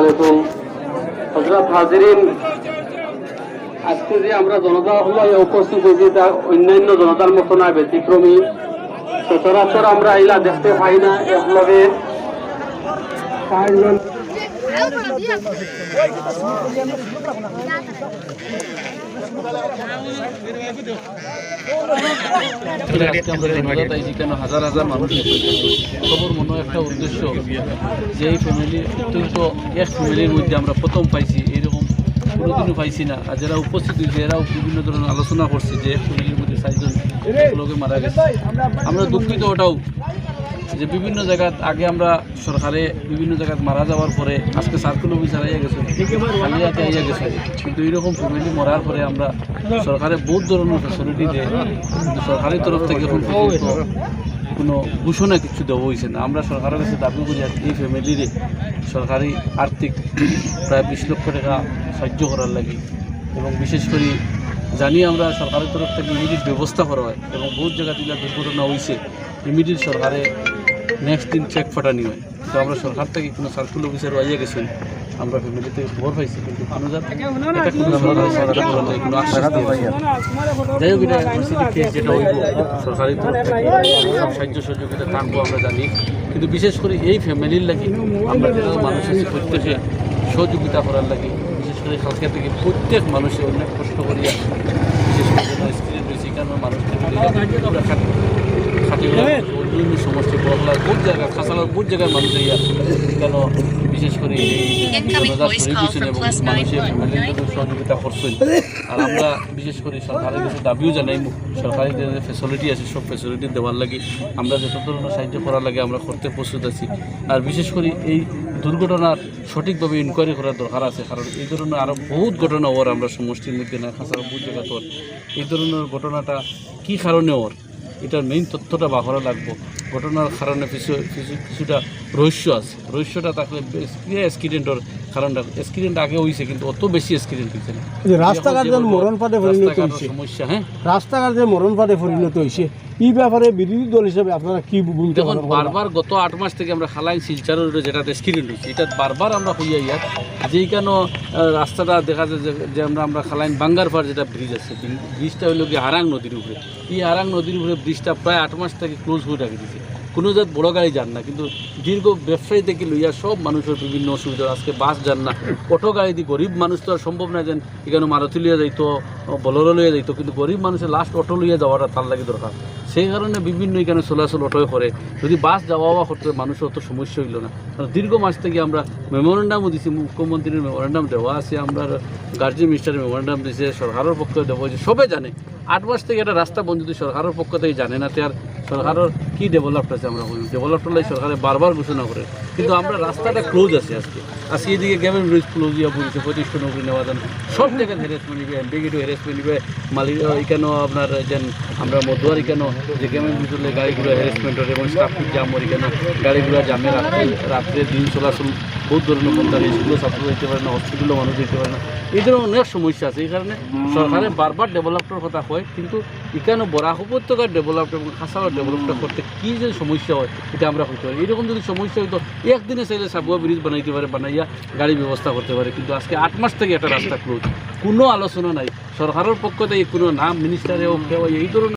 আলাইকুম। আজকে যে আমরা জনতা হলো উপস্থিত হয়েছি, তা অন্যান্য জনতার মতো না, ব্যতিক্রমী। সচরাচর আমরা এলা দেখতে পাই না, একলগে। হাজার হাজার মানুষ খবর মনে একটা উদ্দেশ্য যে এই ফ্যামিলি অত্যন্ত এক ফ্যামিলির মধ্যে আমরা প্রথম পাইছি এরকম কোনোদিনও পাইছি না আর যারা উপস্থিত হয়েছে এরাও বিভিন্ন ধরনের আলোচনা করছে যে এক ফ্যামিলির মধ্যে চারজন লোকে মারা গেছে আমরা দুঃখিত ওটাও। যে বিভিন্ন জায়গাত আগে আমরা সরকারে বিভিন্ন জায়গাত মারা যাওয়ার পরে আজকে সার্কুল অফিসার আইয়া গেছে খালিয়াতে আইয়া গেছে। কিন্তু এইরকম ফ্যামিলি মরার পরে আমরা সরকারে বহুত ধরনের ফ্যাসিলিটি দেয়, কিন্তু সরকারের তরফ থেকে এখন কোনো ঘোষণা কিছু দেওয়া হয়েছে না। আমরা সরকারের কাছে দাবি করি এই ফ্যামিলিরে সরকারি আর্থিক প্রায় বিশ লক্ষ টাকা সাহায্য করার লাগে এবং বিশেষ করে জানি আমরা সরকারের তরফ থেকে ইমিডিয়েট ব্যবস্থা করা হয় এবং বহুত জায়গা দিলা দুর্ঘটনা হয়েছে ইমিডিয়েট সরকারে নেক্সট দিন চেক ফাটানি হয় তো আমরা সরকার থেকে কোনো সার্কুল অফিসার আইয়া গেছেন। আমরা ফ্যামিলি থেকে খবর পাইছি কিন্তু কোনো জাত কোনো সরকারি সরকার করার লাগে কোনো আশ্বাস দিয়ে যাই হোক এটা কেস যেটা হইব সরকারি তরফ থেকে সব সাহায্য সহযোগিতা থাকব আমরা জানি। কিন্তু বিশেষ করে এই ফ্যামিলির লাগি আমরা যেটা মানুষ আছে প্রত্যেকে সহযোগিতা করার লাগে বিশেষ করে কালকে থেকে প্রত্যেক মানুষে অনেক কষ্ট করিয়া বিশেষ করে স্ক্রিন রয়েছে কেন মানুষ খাটি অন্যান্য সমস্যা বগলা বহুত জায়গা খাসালার বহুত জায়গার মানুষ ইয়া কেন বিশেষ করে সহযোগিতা করছেন? আর আমরা বিশেষ করে সরকারের কাছে দাবিও জানাই সরকারি যে ফেসিলিটি আছে সব ফেসিলিটি দেওয়ার লাগে। আমরা যত ধরনের সাহায্য করার লাগে আমরা করতে প্রস্তুত আছি। আর বিশেষ করে এই দুর্ঘটনার সঠিকভাবে ইনকোয়ারি করার দরকার আছে কারণ এই ধরনের আরও বহুত ঘটনা ওর আমরা সমষ্টির মধ্যে না খাসার বহুত জায়গা তোর এই ধরনের ঘটনাটা কী কারণে ওর এটার মেইন তথ্যটা বাহরা লাগবো। ঘটনার কারণে কিছু কিছু কিছুটা রহস্য আছে। রহস্যটা থাকলে অ্যাক্সিডেন্টের কারণটা অ্যাক্সিডেন্ট আগে হয়েছে কিন্তু অত বেশি অ্যাক্সিডেন্ট হয়েছে না। যে রাস্তাঘাট যেন মরণ ফাটে পরিণত হয়েছে সমস্যা হ্যাঁ? রাস্তাঘাট মরণ ফাটে পরিণত হয়েছে এই ব্যাপারে বিরোধী দল হিসেবে আপনারা কি দেখুন বারবার গত আট মাস থেকে আমরা খালাই শিলচারের রোডে যেটা অ্যাক্সিডেন্ট হয়েছে এটা বারবার আমরা হইয়া যেই কেন রাস্তাটা দেখা যায় যে- আমরা আমরা খালাইন বাঙ্গার পার যেটা ব্রিজ আছে ব্রি- ব্রিজটা হইল কি হারাং নদীর উপরে। এই হারাং নদীর উপরে ব্রিজটা প্রায় আট মাস থেকে ক্লোজ হয়ে রাখি দিয়েছে কোনো জাত বড় গাড়ি যান না, কিন্তু দীর্ঘ ব্যবসায়ী থেকে লইয়া সব মানুষের বিভিন্ন অসুবিধা আজকে বাস যান না। অটো গাড়ি দিয়ে গরিব মানুষ তো আর সম্ভব না যেন এখানে মারুতি লইয়া যাইতো, বলরো লইয়া যাইতো, কিন্তু গরিব মানুষের লাস্ট অটো লইয়া যাওয়াটা তার লাগে দরকার। সেই কারণে বিভিন্ন এখানে চলাচল অটোয় করে। যদি বাস যাওয়া আওয়া করতে মানুষের অত সমস্যা হইল না। কারণ দীর্ঘ মাস থেকে আমরা মেমোরেন্ডামও দিছি, মুখ্যমন্ত্রীর মেমোরেন্ডাম দেওয়া আছে, আমরা গার্জি মিনিস্টারের মেমোরেন্ডাম দিছে, সরকারের পক্ষ দেওয়া হয়েছে, সবে জানে। আট মাস থেকে একটা রাস্তা বন্ধ সরকারের পক্ষ থেকে জানে না, তে আর সরকারের কি ডেভেলপড আছে আমরা বলি ডেভেলপড লাই সরকারে বারবার ঘোষণা করে। কিন্তু আমরা রাস্তাটা ক্লোজ আছে আজকে। আজকে এদিকে গেমেন ব্রিজ ক্লোজ ইয়া বলছে প্রতিষ্ঠা নৌকরি নেওয়া যান সব জায়গায় হ্যারাসমেন্ট নিবে এমপিগেটও হ্যারাসমেন্ট নিবে। মালিক এখানেও আপনার যেন আমরা মধুয়ার এখানেও যে গেমেন ব্রিজলে গাড়িগুলো হ্যারাসমেন্ট হয় এবং ট্রাফিক জাম এখানে গাড়িগুলো জামে রাত্রে রাত্রে দিন চলাচল বহুত ধরনের বন্ধ স্কুলে ছাত্র যেতে পারে না হসপিটালও মানুষ যেতে পারে না। এই ধরনের অনেক সমস্যা আছে এই কারণে সরকারে বারবার ডেভেলপটার কথা কয় কিন্তু এখানে বরাক উপত্যকার ডেভেলপ এবং খাসাওয়ার ডেভেলপটা করতে কী যে সমস্যা হয় এটা আমরা হইতে পারি এরকম যদি সমস্যা হইতো একদিনে চাইলে সাবুয়া ব্রিজ বানাইতে পারে বানাইয়া গাড়ি ব্যবস্থা করতে পারে কিন্তু আজকে আট মাস থেকে একটা রাস্তা ক্লোজ কোনো আলোচনা নাই। সরকারের পক্ষ থেকে কোনো নাম মিনিস্টারে হোক কেউ এই ধরনের